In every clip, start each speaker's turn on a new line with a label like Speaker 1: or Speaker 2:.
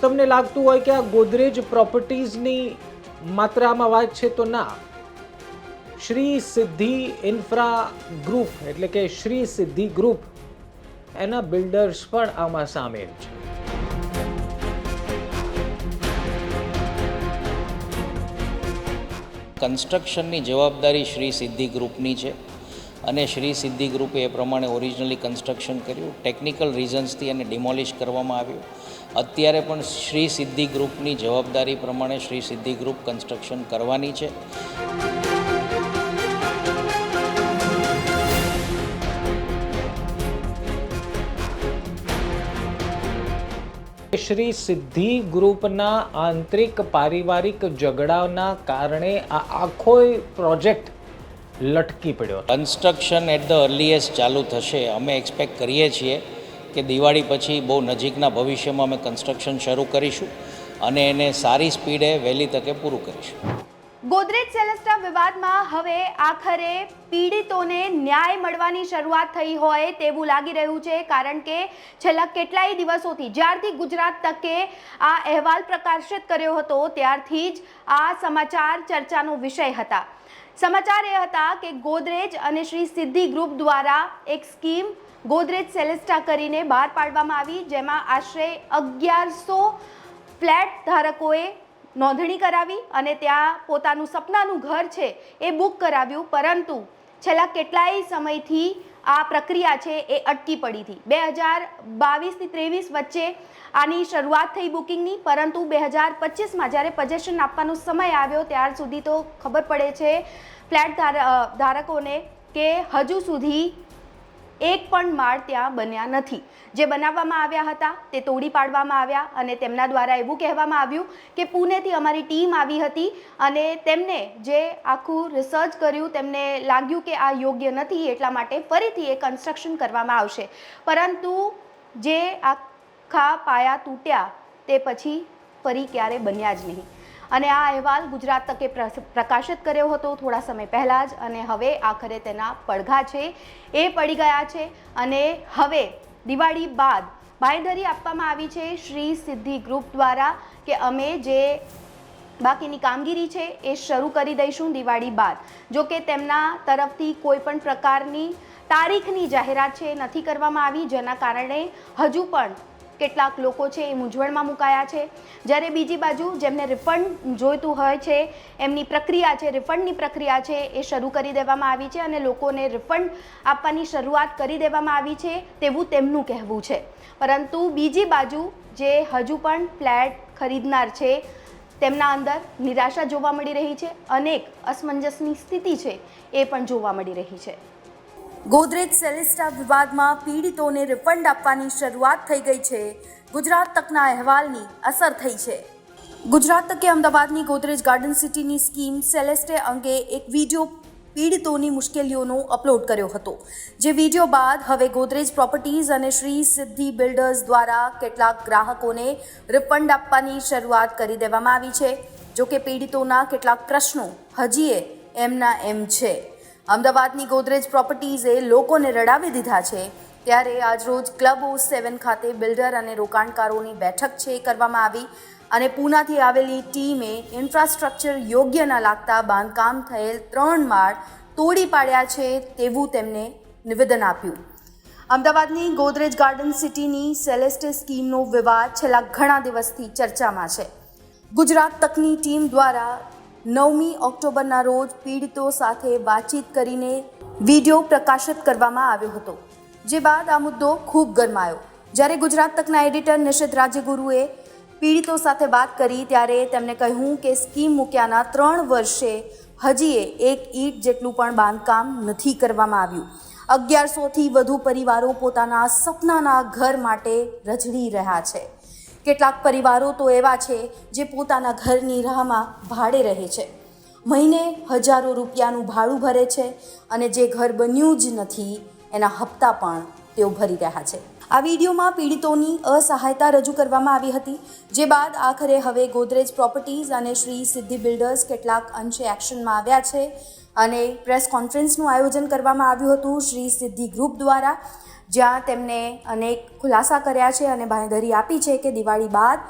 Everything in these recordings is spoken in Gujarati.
Speaker 1: તમને લાગતું હોય કે આ ગોદરેજ પ્રોપર્ટીઝની માત્રામાં વાત છે તો ના. શ્રી સિદ્ધિ ઇન્ફ્રા ગ્રુપ એટલે કે શ્રી સિદ્ધિ ગ્રુપ એના બિલ્ડર્સ પણ આમાં સામેલ છે.
Speaker 2: કન્સ્ટ્રક્શનની જવાબદારી શ્રી સિદ્ધિ ગ્રુપની છે અને શ્રી સિદ્ધિ ગ્રુપે એ પ્રમાણે ઓરિજિનલી કન્સ્ટ્રક્શન કર્યું. ટેકનિકલ રીઝન્સથી એને ડિમોલિશ કરવામાં આવ્યું. અત્યારે પણ શ્રી સિદ્ધિ ગ્રુપની જવાબદારી પ્રમાણે શ્રી સિદ્ધિ ગ્રુપ કન્સ્ટ્રક્શન કરવાની છે.
Speaker 1: શ્રી સિદ્ધિ ગ્રુપના આંતરિક પારિવારિક ઝઘડાના કારણે આ આખો પ્રોજેક્ટ લટકી પડ્યો.
Speaker 2: કન્સ્ટ્રક્શન એટ ધ અર્લીએસ્ટ ચાલુ થશે. અમે એક્સપેક્ટ કરીએ છીએ કે દિવાળી પછી બહુ નજીકના ભવિષ્યમાં અમે કન્સ્ટ્રક્શન શરૂ કરીશું અને એને સારી સ્પીડે વહેલી તકે પૂરું કરીશું.
Speaker 3: ગોદરેજ સેલેસ્ટા વિવાદમાં હવે આખરે પીડિતોને ન્યાય મળવાની શરૂઆત થઈ હોય તેવું લાગી રહ્યું છે, કારણ કે છેલ્લા કેટલાય દિવસોથી જ્યારથી ગુજરાત તકે આ અહેવાલ પ્રકાશિત કર્યો હતો, ત્યારથી જ આ સમાચાર ચર્ચાનો વિષય હતા. સમાચાર એ હતા કે ગોદરેજ અને શ્રી સિદ્ધિ ગ્રુપ દ્વારા એક સ્કીમ ગોદરેજ સેલેસ્ટા કરીને બહાર પાડવામાં આવી, જેમાં આશરે અગિયારસો ફ્લેટ ધારકોએ નોંધણી કરાવી અને ત્યાં પોતાનું સપનાનું ઘર છે એ બુક કરાવ્યું. પરંતુ છેલ્લા કેટલાય સમયથી આ પ્રક્રિયા છે એ અટકી પડી હતી. બે હજાર બાવીસથી ત્રેવીસ વચ્ચે આની શરૂઆત થઈ બુકિંગની, પરંતુ બે હજાર પચીસમાં જ્યારે પજેશન આપવાનો સમય આવ્યો, ત્યાર સુધી તો ખબર પડે છે ફ્લેટ ધાર ધારકોને કે હજુ સુધી એક પણ માળ ત્યાં બન્યા નથી. જે બનાવવામાં આવ્યા હતા, તે તોડી પાડવામાં આવ્યા અને તેમના દ્વારા એવું કહેવામાં આવ્યું કે પુણેથી અમારી ટીમ આવી હતી અને તેમને જે આખું રિસર્ચ કર્યું, તેમને લાગ્યું કે આ યોગ્ય નથી, એટલા માટે ફરીથી એ કન્સ્ટ્રક્શન કરવામાં આવશે. પરંતુ જે આખા પાયા તૂટ્યા, તે પછી ફરી ક્યારે બન્યા જ નહીં. અને આ અહેવાલ ગુજરાત તકે પ્ર- પ્રકાશિત કર્યો હતો થોડા સમય પહેલાં જ અને હવે આખરે તેના પડઘા છે. એ પડી ગયા છે અને હવે દિવાળી બાદ બાંયધરી આપવામાં આવી છે શ્રી સિદ્ધિ ગ્રુપ દ્વારા કે અમે જે બાકીની કામગીરી છે એ શરૂ કરી દઈશું દિવાળી બાદ. જો કે તેમના તરફથી કોઈ પણ પ્રકારની તારીખની જાહેરાત છે નથી કરવામાં આવી, જેના કારણે હજુ પણ કેટલાક લોકો છે એ મૂંઝવણમાં મુકાયા છે. જ્યારે બીજી બાજુ જેમને રિફંડ જોઈતું હોય છે, એમની પ્રક્રિયા છે રિફંડની પ્રક્રિયા છે એ શરૂ કરી દેવામાં આવી છે અને લોકોને રિફંડ આપવાની શરૂઆત કરી દેવામાં આવી છે તેવું તેમનું કહેવું છે. પરંતુ બીજી બાજુ જે હજુ પણ ફ્લેટ ખરીદનાર છે, તેમના અંદર નિરાશા જોવા મળી રહી છે. અનેક અસમંજસની સ્થિતિ છે એ પણ જોવા મળી રહી છે.
Speaker 4: ગોદરેજ સેલેસ્ટા વિવાદમાં પીડિતોને રિફંડ આપવાની શરૂઆત થઈ ગઈ છે. ગુજરાત તકના અહેવાલની અસર થઈ છે. ગુજરાત તકે અમદાવાદની ગોદરેજ ગાર્ડન સિટીની સ્કીમ સેલેસ્ટે અંગે એક વીડિયો પીડિતોની મુશ્કેલીઓનો અપલોડ કર્યો હતો. જે વીડિયો બાદ હવે ગોદરેજ પ્રોપર્ટીઝ અને શ્રી સિદ્ધિ બિલ્ડર્સ દ્વારા કેટલાક ગ્રાહકોને રિફંડ આપવાની શરૂઆત કરી દેવામાં આવી છે. જોકે પીડિતોના કેટલાક પ્રશ્નો હજીએ એમના એમ છે. અમદાવાદની ગોદરેજ પ્રોપર્ટીઝે લોકોને રડાવી દીધા છે. ત્યારે આજરોજ ક્લબ ઓ સેવન ખાતે બિલ્ડર અને રોકાણકારોની બેઠક છે કરવામાં આવી અને પૂનાથી આવેલી ટીમે ઇન્ફ્રાસ્ટ્રક્ચર યોગ્ય ન લાગતા બાંધકામ થયેલ ત્રણ માળ તોડી પાડ્યા છે તેવું તેમને નિવેદન આપ્યું. અમદાવાદની ગોદરેજ ગાર્ડન સિટીની સેલેસ્ટે સ્કીમનો વિવાદ છેલ્લા ઘણા દિવસથી ચર્ચામાં છે. ગુજરાત તકની ટીમ દ્વારા નવમી ઓક્ટોબરના રોજ પીડિતો સાથે વાતચીત કરીને વીડિયો પ્રકાશિત કરવામાં આવ્યો હતો, જે બાદ આ મુદ્દો ખૂબ ગરમાયો. જ્યારે ગુજરાત તકના એડિટર નિષેધ રાજ્યગુરુએ પીડિતો સાથે વાત કરી, ત્યારે તેમણે કહ્યું કે સ્કીમ મૂક્યાના ત્રણ વર્ષે હજીએ એક ઈંટ જેટલું પણ બાંધકામ નથી કરવામાં આવ્યું. અગિયારસોથી વધુ પરિવારો પોતાના સપનાના ઘર માટે રજડી રહ્યા છે. કેટલાક પરિવારો તો એવા છે જે પોતાના ઘરની રાહમાં ભાડે રહે છે. મહિને હજારો રૂપિયાનું ભાડું ભરે છે અને જે ઘર બન્યું જ નથી, એના હપ્તા પણ તેઓ ભરી રહ્યા છે. આ વિડીયોમાં પીડિતોની અસહાયતા રજૂ કરવામાં આવી હતી, જે બાદ આખરે હવે ગોદરેજ પ્રોપર્ટીઝ અને શ્રી સિદ્ધિ બિલ્ડર્સ કેટલાક અંશે એક્શનમાં આવ્યા છે અને પ્રેસ કોન્ફરન્સનું આયોજન કરવામાં આવ્યું હતું શ્રી સિદ્ધિ ગ્રુપ દ્વારા, જ્યાં તેમણે અનેક ખુલાસા કર્યા છે અને બાંયધરી આપી છે કે દિવાળી બાદ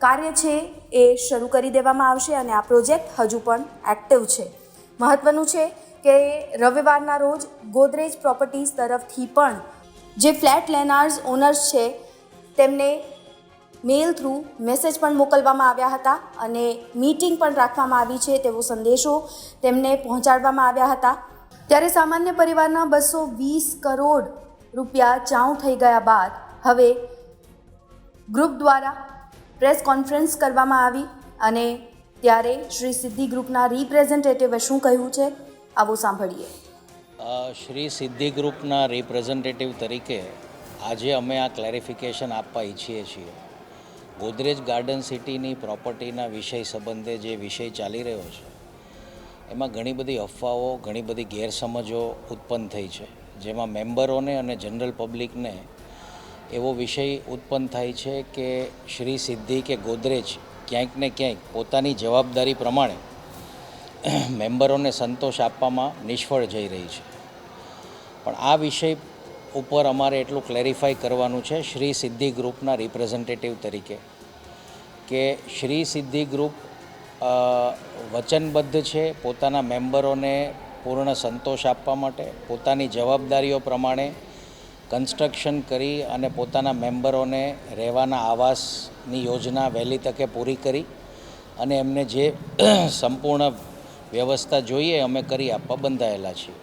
Speaker 4: કાર્ય છે એ શરૂ કરી દેવામાં આવશે અને આ પ્રોજેક્ટ હજુ પણ એક્ટિવ છે. મહત્વનું છે કે રવિવારના રોજ ગોદરેજ પ્રોપર્ટીઝ તરફથી પણ જે ફ્લેટ લેનાર્સ ઓનર્સ છે, તેમને મેલ થ્રુ મેસેજ પણ મોકલવામાં આવ્યા હતા અને મીટિંગ પણ રાખવામાં આવી છે તેવો સંદેશો તેમને પહોંચાડવામાં આવ્યા હતા. ત્યારે સામાન્ય પરિવારના બસો વીસ કરોડ રૂપિયા ચાઉં થઈ ગયા બાદ હવે ગ્રુપ દ્વારા પ્રેસ કોન્ફરન્સ કરવામાં આવી અને ત્યારે શ્રી સિદ્ધિ ગ્રુપના રિપ્રેઝેન્ટેટિવે શું કહ્યું છે, આવો સાંભળીએ.
Speaker 2: શ્રી સિદ્ધિ ગ્રુપના રિપ્રેઝેન્ટેટિવ તરીકે આજે અમે આ ક્લેરિફિકેશન આપવા ઈચ્છીએ છીએ. ગોદરેજ ગાર્ડન સિટીની પ્રોપર્ટીના વિષય સંબંધે જે વિષય ચાલી રહ્યો છે, એમાં ઘણી બધી અફવાઓ, ઘણી બધી ગેરસમજો ઉત્પન્ન થઈ છે. જેમાં મેમ્બરોને અને જનરલ પબ્લિકને એવો વિષય ઉત્પન્ન થાય છે કે શ્રી સિદ્ધિ કે ગોદરેજ ક્યાંક ને ક્યાંક પોતાની જવાબદારી પ્રમાણે મેમ્બરોને સંતોષ આપવામાં નિષ્ફળ જઈ રહી છે. પણ આ વિષય ઉપર અમારે એટલું ક્લેરિફાય કરવાનું છે શ્રી સિદ્ધિ ગ્રુપના રિપ્રેઝેન્ટેટિવ તરીકે કે શ્રી સિદ્ધિ ગ્રુપ વચનબદ્ધ છે પોતાના મેમ્બરોને પૂર્ણ સંતોષ આપવા માટે, પોતાની જવાબદારીઓ પ્રમાણે કન્સ્ટ્રક્શન કરી અને પોતાના મેમ્બરોને રહેવાના આવાસની યોજના વહેલી તકે પૂરી કરી અને એમને જે સંપૂર્ણ વ્યવસ્થા જોઈએ, અમે કરી આપવા બંધાયેલા છીએ.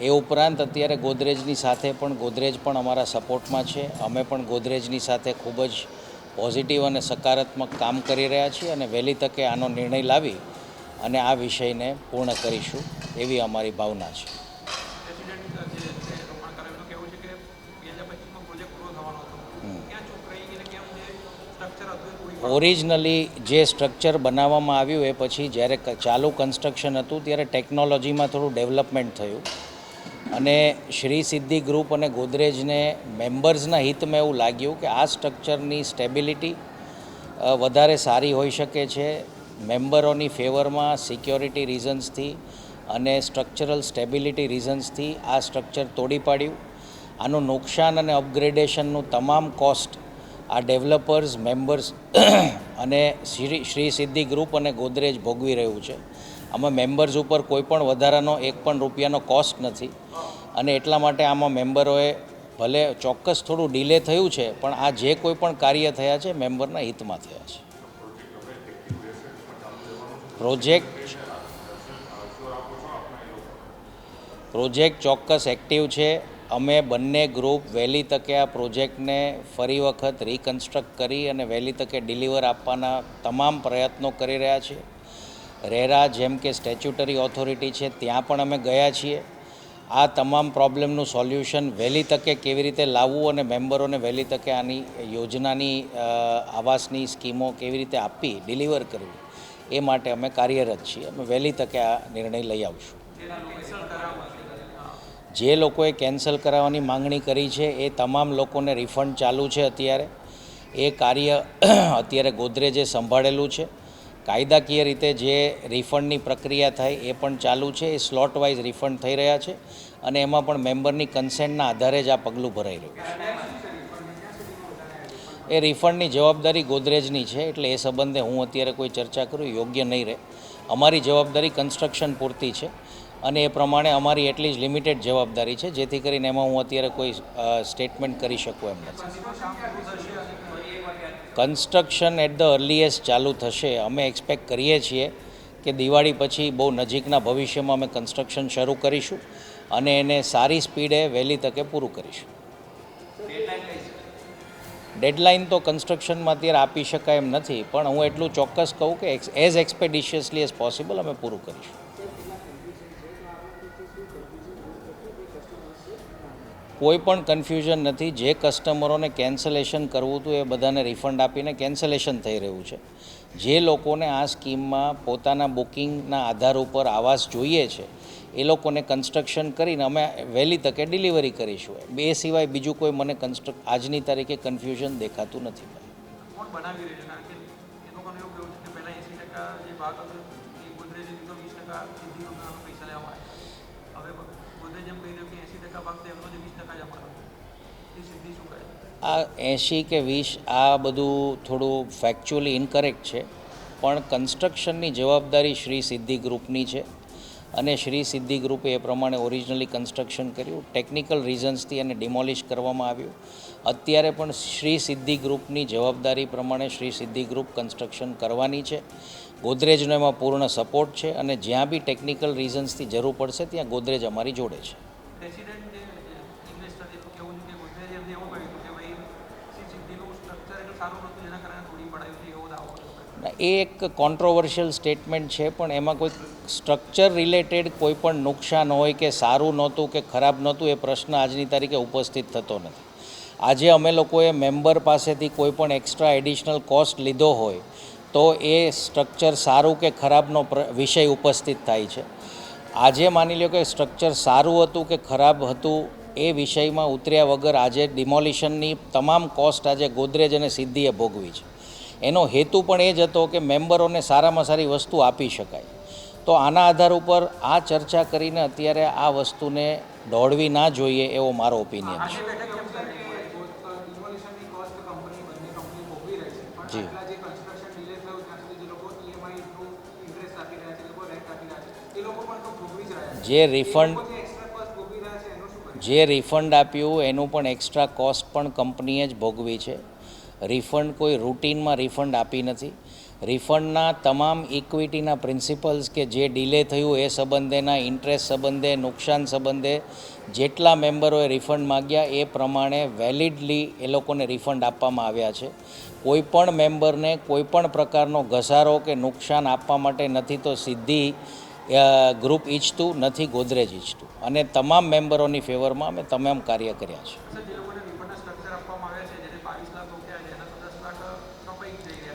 Speaker 2: એ ઉપરાંત અત્યારે ગોદરેજની સાથે પણ, ગોદરેજ પણ અમારા સપોર્ટમાં છે. અમે પણ ગોદરેજની સાથે ખૂબ જ પોઝિટિવ અને સકારાત્મક કામ કરી રહ્યા છીએ અને વહેલી તકે આનો નિર્ણય લાવી અને આ વિષયને પૂર્ણ કરીશું એવી અમારી ભાવના છે. ઓરિજિનલી જે સ્ટ્રક્ચર બનાવવામાં આવ્યું એ પછી જ્યારે ચાલુ કન્સ્ટ્રક્શન હતું ત્યારે ટેકનોલોજીમાં થોડું ડેવલપમેન્ટ થયું. અને શ્રી સિદ્ધિ ગ્રુપ અને ગોદરેજને મેમ્બર્સના હિતમાં એવું લાગ્યું કે આ સ્ટ્રક્ચરની સ્ટેબિલિટી વધારે સારી હોઈ શકે છે મેમ્બરોની ફેવરમાં સિક્યોરિટી રીઝન્સથી અને સ્ટ્રક્ચરલ સ્ટેબિલિટી રીઝન્સથી આ સ્ટ્રક્ચર તોડી પાડ્યું. આનું નુકસાન અને અપગ્રેડેશનનું તમામ કોસ્ટ આ ડેવલપર્સ, મેમ્બર્સ અને શ્રી શ્રી સિદ્ધિ ગ્રુપ અને ગોદરેજ ભોગવી રહ્યું છે. આમાં મેમ્બર્સ ઉપર કોઈ પણ વધારાનો એક પણ રૂપિયાનો કોસ્ટ નથી. અને એટલા માટે આમાં મેમ્બરોએ ભલે ચોક્કસ થોડું ડિલે થયું છે, પણ આ જે કોઈ પણ કાર્ય થયા છે, મેમ્બરના હિતમાં થયા છે. પ્રોજેક્ટ પ્રોજેક્ટ ચોક્કસ એક્ટિવ છે. અમે બંને ગ્રુપ વહેલી તકે આ પ્રોજેક્ટને ફરી વખત રિકન્સ્ટ્રક્ટ કરી અને વહેલી તકે ડિલિવર આપવાના તમામ પ્રયત્નો કરી રહ્યા છીએ. રેરા જેમ કે સ્ટેચ્યુટરી ઓથોરિટી છે, ત્યાં પણ અમે ગયા છીએ. આ તમામ પ્રોબ્લેમનું સોલ્યુશન વહેલી તકે કેવી રીતે લાવવું અને મેમ્બરોને વહેલી તકે આની યોજનાની આવાસની સ્કીમો કેવી રીતે આપવી ડિલિવર કરવી, એ માટે અમે કાર્યરત છીએ. અમે વહેલી તકે આ નિર્ણય લઈ આવશું. જે લોકોએ કેન્સલ કરાવવાની માંગણી કરી છે, એ તમામ લોકોને રિફંડ ચાલુ છે અત્યારે. એ કાર્ય અત્યારે ગોદરેજે સંભાળેલું છે. કાયદાકીય રીતે જે રિફંડની પ્રક્રિયા થાય એ પણ ચાલુ છે, એ સ્લોટ વાઇઝ રિફંડ થઈ રહ્યા છે અને એમાં પણ મેમ્બરની કન્સેન્ટના આધારે જ આ પગલું ભરાઈ રહ્યું છે. એ રિફંડની જવાબદારી ગોદરેજની છે, એટલે એ સંબંધે હું અત્યારે કોઈ ચર્ચા કરું યોગ્ય નહીં રહે. અમારી જવાબદારી કન્સ્ટ્રક્શન પૂરતી છે. અને એ પ્રમાણે અમારી એટલી જ લિમિટેડ જવાબદારી છે, જેથી કરીને એમાં હું અત્યારે કોઈ સ્ટેટમેન્ટ કરી શકું એમ નથી. કન્સ્ટ્રક્શન એટ ધ અર્લીએસ્ટ ચાલુ થશે. અમે એક્સપેક્ટ કરીએ છીએ કે દિવાળી પછી બહુ નજીકના ભવિષ્યમાં અમે કન્સ્ટ્રક્શન શરૂ કરીશું અને એને સારી સ્પીડે વહેલી તકે પૂરું કરીશું. ડેડલાઇન તો કન્સ્ટ્રક્શનમાં અત્યારે આપી શકાય એમ નથી, પણ હું એટલું ચોક્કસ કહું કે એઝ એક્સપેડિશિયસલી એઝ પોસિબલ અમે પૂરું કરીશું. કોઈ પણ કન્ફ્યુઝન નથી. જે કસ્ટમરોને કેન્સલેશન કરવું હતું એ બધાને રિફંડ આપીને કેન્સલેશન થઈ રહ્યું છે. જે લોકોને આ સ્કીમમાં પોતાના બુકિંગના આધાર ઉપર આવાસ જોઈએ છે, એ લોકોને કન્સ્ટ્રક્શન કરીને અમે વહેલી તકે ડિલિવરી કરીશું. બે સિવાય બીજું કોઈ મને કન્સ્ટ્રક્ટ આજની તારીખે કન્ફ્યુઝન દેખાતું નથી.
Speaker 5: કોણ
Speaker 2: આ એંશી કે વીસ આ બધું થોડું ફેક્ચ્યુઅલી ઇનકરેક્ટ છે, પણ કન્સ્ટ્રક્શનની જવાબદારી શ્રી સિદ્ધિ ગ્રુપની છે. અને શ્રી સિદ્ધિ ગ્રુપે એ પ્રમાણે ઓરિજિનલી કન્સ્ટ્રક્શન કર્યું ટેકનિકલ રીઝન્સથી એને ડિમોલિશ કરવામાં આવ્યું. અત્યારે પણ શ્રી સિદ્ધિ ગ્રુપની જવાબદારી પ્રમાણે શ્રી સિદ્ધિ ગ્રુપ કન્સ્ટ્રક્શન કરવાની છે. ગોદરેજનો એમાં પૂર્ણ સપોર્ટ છે અને જ્યાં બી ટેકનિકલ રીઝન્સથી જરૂર પડશે ત્યાં ગોદરેજ અમારી જોડે
Speaker 5: છે.
Speaker 2: એ એક કોન્ટ્રોવર્શિયલ સ્ટેટમેન્ટ છે પણ એમાં કોઈ સ્ટ્રક્ચર રિલેટેડ કોઈ પણ નુકસાન હોય કે સારું નહોતું કે ખરાબ નહોતું એ પ્રશ્ન આજની તારીખે ઉપસ્થિત થતો નથી. આજે અમે લોકોએ મેમ્બર પાસેથી કોઈ પણ એક્સ્ટ્રા એડિશનલ કોસ્ટ લીધો હોય તો એ સ્ટ્રક્ચર સારું કે ખરાબનો પ્ર વિષય ઉપસ્થિત થાય છે આજે માની લો કે સ્ટ્રક્ચર સારું હતું કે ખરાબ હતું એ વિષયમાં ઉતર્યા વગર આજે ડિમોલિશનની તમામ કોસ્ટ આજે ગોદરેજ અને સિદ્ધિએ ભોગવી છે એનો હેતુ પણ એ જ હતો કે મેમ્બરોને સારામાં સારી વસ્તુ આપી શકાય તો આના આધાર ઉપર આ ચર્ચા કરીને અત્યારે આ વસ્તુને દોડવી ના જોઈએ એવો મારો ઓપિનિયન છે
Speaker 5: ઇન્વોલ્યુશનની કોસ્ટ કંપની બંને કંપની ભોગવી રહી છે પણ
Speaker 2: જી.
Speaker 5: આટલા જે કન્સ્ટ્રક્શન ડિલે થયું ત્યાં સુધી જે લોકો ઈએમઆઈ થ્રુ ઇન્ટરેસ્ટ આપી રહ્યા છે એ લોકો રેન્ટ આપી રહ્યા છે એ લોકો પણ તો ભોગવી જ
Speaker 2: રિફંડ
Speaker 5: જે
Speaker 2: રિફંડ આપ્યું, એનું પણ એક્સ્ટ્રા કોસ્ટ પણ કંપનીએ જ ભોગવી છે. રિફંડ કોઈ રૂટીનમાં રિફંડ આપી નથી. રિફંડના તમામ ઇક્વિટીના પ્રિન્સિપલ્સ કે જે ડિલે થયું એ સંબંધેના ઇન્ટરેસ્ટ સંબંધે, નુકસાન સંબંધે, જેટલા મેમ્બરોએ રિફંડ માગ્યા એ પ્રમાણે વેલિડલી એ લોકોને રિફંડ આપવામાં આવ્યા છે. કોઈ પણ મેમ્બરને કોઈ પણ પ્રકારનો ઘસારો કે નુકસાન આપવા માટે નથી તો સીધી ગ્રુપ ઈચ્છતું નથી ગોદરેજ ઈચ્છતું. અને તમામ મેમ્બરોની ફેવરમાં અમે તમામ કાર્ય કર્યા છે.
Speaker 5: આવ્યા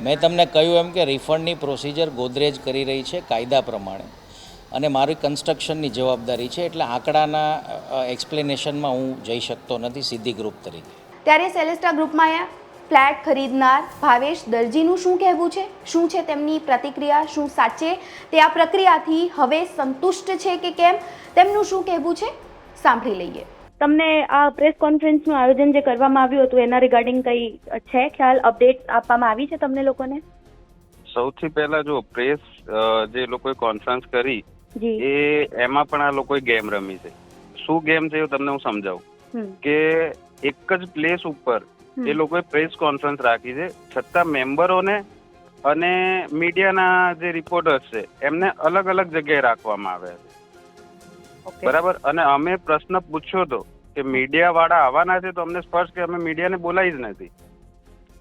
Speaker 2: મેં તમને કહ્યું એમ કે રિફંડની પ્રોસિજર ગોદરેજ કરી રહી છે કાયદા પ્રમાણે. અને મારી કન્સ્ટ્રક્શનની જવાબદારી છે એટલે આંકડાના એક્સપ્લેનેશનમાં હું જઈ શકતો નથી સીધી ગ્રુપ તરીકે.
Speaker 3: ત્યારે સેલેસ્ટા ગ્રુપમાં ફ્લેટ ખરીદનાર ભાવેશ દરજીનું શું કહેવું છે? શું છે તેમની પ્રતિક્રિયા? શું સાચે? તે આ પ્રક્રિયાથી હવે સંતુષ્ટ છે કે કેમ? તેમનું શું કહેવું છે? સાંભળી લઈએ.
Speaker 6: તમને આ પ્રેસ કોન્ફરન્સનું આયોજન જે કરવામાં આવ્યું હતું એના રિગાર્ડિંગ કઈ છે? ખ્યાલ અપડેટ આપવામાં આવી છે તમને લોકોને?
Speaker 7: સૌથી પહેલા જો પ્રેસ જે લોકોએ કોન્ફરન્સ કરી એ એમાં પણ આ લોકોએ ગેમ રમી છે. શું ગેમ છે એ તમને હું સમજાવું. કે એક જ પ્લેસ ઉપર. એ લોકોએ પ્રેસ કોન્ફરન્સ રાખી છે. છતાં મેમ્બરોને અને મીડિયાના જે રિપોર્ટર્સ છે એમને અલગ અલગ જગ્યાએ રાખવામાં આવ્યા છે. બરાબર? અને અમે પ્રશ્ન પૂછ્યો હતો કે મીડિયા વાળા આવવાના છે તો અમને સ્પષ્ટ કે અમે મીડિયાને બોલાવી જ નથી.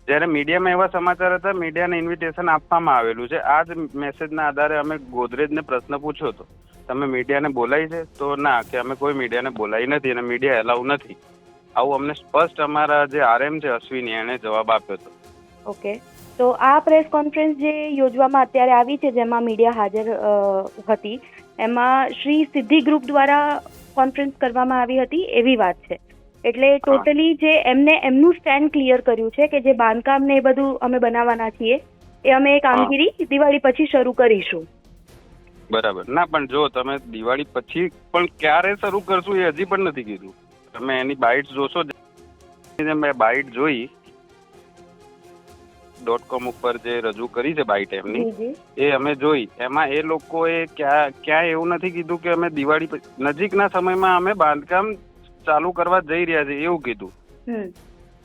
Speaker 7: જ્યારે મીડિયામાં એવા સમાચાર હતા મીડિયાને ઇન્વિટેશન આપવામાં આવેલું છે. આ જ મેસેજના આધારે અમે ગોદરેજને પ્રશ્ન પૂછ્યો હતો તમે મીડિયાને બોલાવી છે? તો ના કે અમે કોઈ મીડિયાને બોલાવી નથી અને મીડિયા એલાઉ નથી. આવું અમને સ્પષ્ટ અમારા જે આરએમ છે અશ્વિની એણે જવાબ આપ્યો હતો.
Speaker 6: ઓકે. તો આ પ્રેસ કોન્ફરન્સ જે યોજવામાં અત્યારે આવી છે જેમાં મીડિયા હાજર હતી એમાં શ્રી સિદ્ધિ ગ્રુપ દ્વારા કોન્ફરન્સ કરવામાં આવી હતી એવી વાત છે. એટલે ટોટલી જે એમને એમનું સ્ટેન્ડ ક્લિયર કર્યું છે કે જે બાંધકામ ને એ બધું અમે બનાવવાના છીએ એ અમે એ કામગીરી દિવાળી પછી શરૂ કરીશું.
Speaker 7: બરાબર. ના પણ જો તમે દિવાળી પછી પણ ક્યારે શરૂ કરશું એ હજી પણ નથી કીધું. તમે એની બાઇટ જોશો મેં બાઇટ જોઈ ડોટ કોમ ઉપર જે રજૂ કરી છે બાઇટ એમની એ અમે જોઈ. એમાં એ લોકોએ ક્યાં ક્યાંય એવું નથી કીધું કે અમે દિવાળી નજીકના સમયમાં અમે બાંધકામ ચાલુ કરવા જઈ રહ્યા છે એવું કીધું.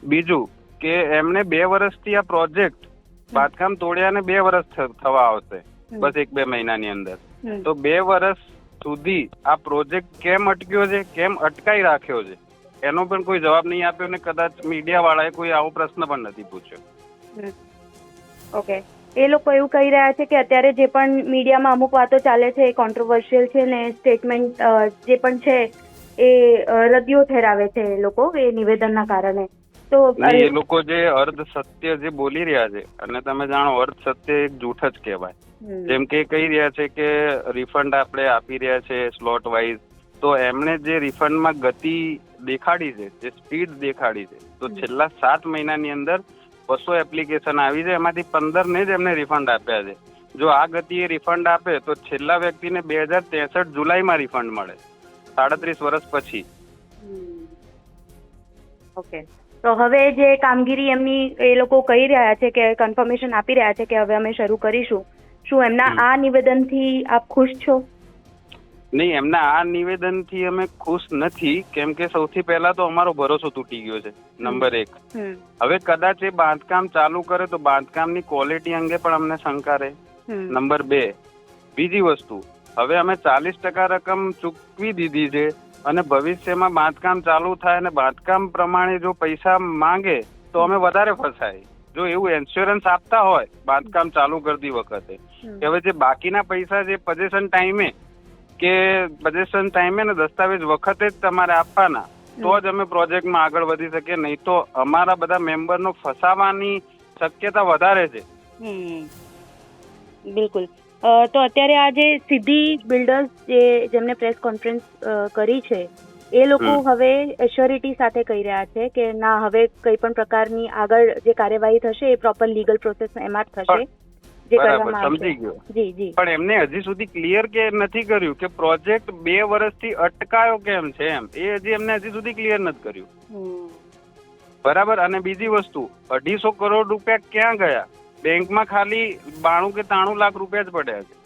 Speaker 7: બીજું કે એમને બે વર્ષથી આ પ્રોજેક્ટ બાંધકામ તોડ્યાને બે વર્ષ થવા આવશે બસ એક બે મહિનાની અંદર. તો બે વર્ષ સુધી આ પ્રોજેક્ટ કેમ અટક્યો છે કેમ અટકાઈ રાખ્યો છે એનો પણ કોઈ જવાબ નહીં આપ્યો ને કદાચ મીડિયા વાળાએ કોઈ આવો પ્રશ્ન પણ નથી પૂછ્યો.
Speaker 6: ઓકે. એ લોકો એવું કહી રહ્યા છે કે અત્યારે જે પણ મીડિયામાં અમુક વાતો ચાલે છે એ કોન્ટ્રોવર્શિયલ છે ને સ્ટેટમેન્ટ જે પણ છે એ રદિયો ઠેરાવે છે એ લોકો એ નિવેદનના કારણે. તો
Speaker 7: એ લોકો જે અર્ધ સત્ય જે બોલી રહ્યા છે અને તમે જાણો અર્ધ સત્ય એક જૂઠ જ કહેવાય. જેમ કે કહી રહ્યા છે કે રિફંડ આપણે આપી રહ્યા છે સ્લોટ વાઇઝ તો એમણે જે રિફંડમાં ગતિ દેખાડી છે જે સ્પીડ દેખાડી છે તો છેલ્લા સાત મહિનાની અંદર બસો એપ્લિકેશન આવી છે એમાંથી પંદર ને જ એમને રિફંડ આપ્યા છે. જો આ ગતિએ રિફંડ આપે તો છેલ્લા વ્યક્તિને બે હજાર ત્રેસઠ જુલાઈમાં રિફંડ મળે સાડત્રીસ વર્ષ પછી.
Speaker 6: ઓકે. તો હવે જે કામગીરી એમની એ લોકો કહી રહ્યા છે કે કન્ફર્મેશન આપી રહ્યા છે કે હવે અમે શરૂ કરીશું. શું એમના આ નિવેદનથી આપ ખુશ છો?
Speaker 7: નહીં એમના આ નિવેદનથી અમે ખુશ નથી. કેમ કે સૌથી પહેલા તો અમારો ભરોસો તૂટી ગયો છે નંબર એક. હવે કદાચ એ બાંધકામ ચાલુ કરે તો બાંધકામની ક્વોલિટી અંગે પણ અમને શંકા રહે. નંબર બે. બીજી વસ્તુ હવે અમે ચાલીસ ટકા રકમ ચૂકવી દીધી છે અને ભવિષ્યમાં બાંધકામ ચાલુ થાય અને બાંધકામ પ્રમાણે જો પૈસા માંગે તો અમે વધારે ફસાય. જો એવું ઇન્સ્યોરન્સ આપતા હોય બાંધકામ ચાલુ કરતી વખતે. કે હવે જે બાકીના પૈસા જે પજેશન ટાઈમે કે પજેશન ટાઈમે ને દસ્તાવેજ વખતે જ તમારે આપવાના તો જ અમે પ્રોજેક્ટમાં આગળ વધી શકીએ. નહીં તો અમારા બધા મેમ્બરનો ફસાવાની શક્યતા વધારે છે.
Speaker 6: બિલકુલ. તો અત્યારે આ જે સિદ્ધિ બિલ્ડર્સ જે જેમને પ્રેસ કોન્ફરન્સ કરી છે એ લોકો હવે એશ્યોરિટી સાથે કહી રહ્યા છે કે ના હવે કઈ પણ પ્રકારની આગળ જે કાર્યવાહી થશે એ પ્રોપર લીગલ પ્રોસેસ એમાં જ થશે
Speaker 7: સમજી ગયો.
Speaker 6: જી જી.
Speaker 7: પણ એમને હજી સુધી ક્લિયર કે નથી કર્યું કે પ્રોજેક્ટ બે વર્ષથી અટકાયો કેમ છે એમ? એ હજી એમને હજી સુધી ક્લિયર નથી કર્યું. બરાબર? અને બીજી વસ્તુ અઢીસો કરોડ રૂપિયા ક્યાં ગયા? બેંકમાં ખાલી બાણું કે ત્રાણું લાખ રૂપિયા જ પડ્યા છે.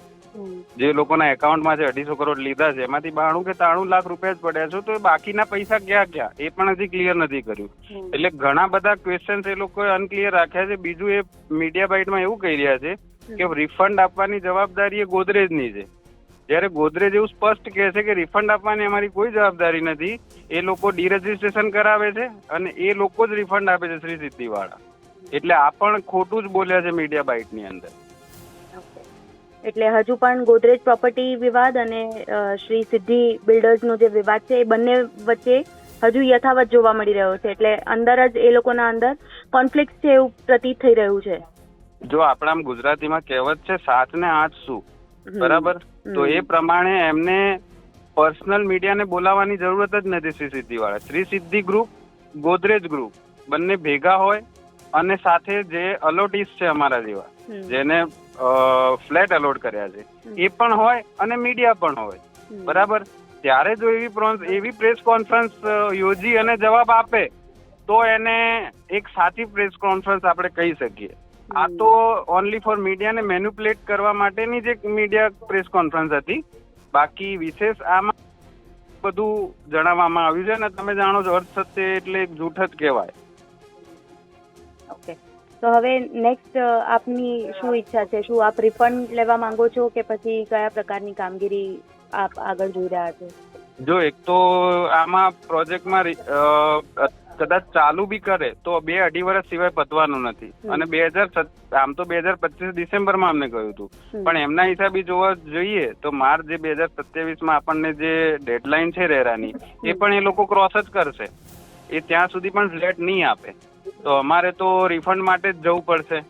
Speaker 7: જે લોકોના એકાઉન્ટમાં જે અઢીસો કરોડ લીધા છે એમાંથી બાણું કે ત્રાણું લાખ રૂપિયા જ પડ્યા છે તો એ બાકીના પૈસા ક્યાં ક્યાં એ પણ હજી ક્લિયર નથી કર્યું. એટલે ઘણા બધા ક્વેશ્ચન્સ એ લોકોએ અનક્લિયર રાખ્યા છે. બીજું એ મીડિયા બાઇટમાં એવું કહી રહ્યા છે કે રિફંડ આપવાની જવાબદારી એ ગોદરેજની છે. જ્યારે ગોદરેજ એવું સ્પષ્ટ કહે છે કે રિફંડ આપવાની અમારી કોઈ જવાબદારી નથી એ લોકો ડીરજીસ્ટ્રેશન કરાવે છે અને એ લોકો જ રિફંડ આપે છે શ્રી સિદ્ધિવાળા. એટલે આ પણ ખોટું જ બોલ્યા છે મીડિયા બાઇટની અંદર.
Speaker 6: એટલે હજુ પણ ગોદરેજ પ્રોપર્ટી વિવાદ અને શ્રી સિદ્ધિ બિલ્ડર્સનો જે વિવાદ છે એ બંને વચ્ચે હજુ યથાવત જોવા મળી રહ્યો છે. એટલે અંદર જ એ લોકોના અંદર કોન્ફ્લિક્ટ છે એવું પ્રતીત થઈ રહ્યું છે.
Speaker 7: જો આપણા ગુજરાતીમાં કહેવત છે સાત ને આઠ શું? બરાબર? તો એ પ્રમાણે એમને પર્સનલ મીડિયાને બોલાવવાની જરૂરત જ નથી શ્રી સિદ્ધિવાળા. શ્રી સિદ્ધિ ગ્રુપ ગોદરેજ ગ્રુપ બંને ભેગા હોય અને સાથે જે અલોટીસ છે અમારા જેવા જેને ફ્લેટ અલોટ કર્યા છે. એ પણ હોય અને મીડિયા પણ હોય. બરાબર? ત્યારે જો એવી એવી પ્રેસ કોન્ફરન્સ યોજી અને જવાબ આપે તો એને એક સાચી પ્રેસ કોન્ફરન્સ આપણે કહી શકીએ. આ તો ઓનલી ફોર મીડિયાને મેન્યુપ્લેટ કરવા માટેની જે એક મીડિયા પ્રેસ કોન્ફરન્સ હતી. બાકી વિશેષ આમાં બધું જણાવવામાં આવ્યું છે અને તમે જાણો છો અર્થ સત્ય એટલે એક જૂઠ જ કહેવાય.
Speaker 6: તો હવે નેક્સ્ટ આપની શું ઈચ્છા છે? શું આપ રિફંડ લેવા માંગો છો કે પછી કયા પ્રકારની કામગીરી આપ આગળ જોઈ રહ્યા છો?
Speaker 7: જો એક તો આમાં પ્રોજેક્ટમાં કદાચ ચાલુ બી કરે તો બે અઢી વર્ષ સિવાય પતવાનું નથી. અને બે હજાર આમ તો બે હજાર પચીસ ડિસેમ્બરમાં અમને કહ્યું હતું. પણ એમના હિસાબે જોવા જોઈએ તો માર્ચ જે બે હજાર સત્યાવીસમાં આપણને જે ડેડલાઇન છે રેરાની એ પણ એ લોકો ક્રોસ જ કરશે. એ ત્યાં સુધી પણ ફ્લેટ નહીં આપે. તો અમારે તો રિફંડ માટે જ જવું પડશે.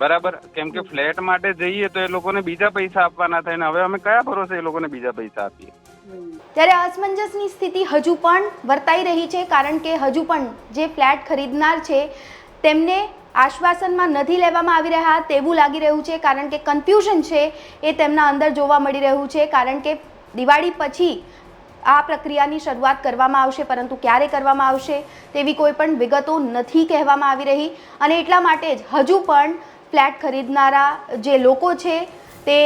Speaker 7: બરાબર? કેમ કે ફ્લેટ માટે જઈએ તો એ લોકોને બીજા પૈસા આપવાના થાય ને હવે અમે કયા ભરોસે એ લોકોને બીજા પૈસા આપીએ?
Speaker 3: ત્યારે અસમંજસની સ્થિતિ હજુ પણ વર્તાઈ રહી છે કારણ કે હજુ પણ જે ફ્લેટ ખરીદનાર છે તેમને આશ્વાસનમાં નથી લેવામાં આવી રહ્યા તેવું લાગી રહ્યું છે કારણ કે કન્ફ્યુઝન છે એ તેમના અંદર જોવા મળી રહ્યું છે કારણ કે દિવાળી પછી આ પ્રક્રિયાની શરૂઆત કરવામાં આવશે, પરંતુ ક્યારે કરવામાં આવશે તેવી કોઈ પણ વિગતો નથી કહેવામાં આવી રહી. અને એટલા માટે જ હજુ પણ ફ્લેટ ખરીદનારા જે લોકો છે તે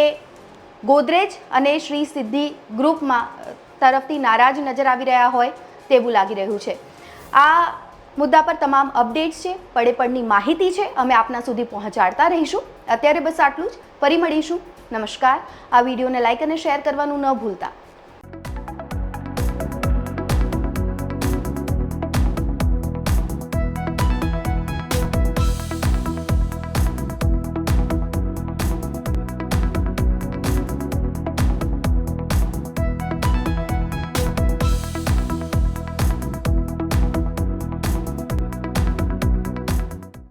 Speaker 3: ગોદરેજ અને શ્રી સિદ્ધિ ગ્રુપમાં તરફથી નારાજ નજર આવી રહ્યા હોય તેવું લાગી રહ્યું છે. આ મુદ્દા પર તમામ અપડેટ્સ છે પડે પડની માહિતી છે, અમે આપના સુધી પહોંચાડતા રહીશું. અત્યારે બસ આટલું જ. ફરી મળીશું. નમસ્કાર. આ વિડીયોને લાઇક અને શેર કરવાનું ન ભૂલતા.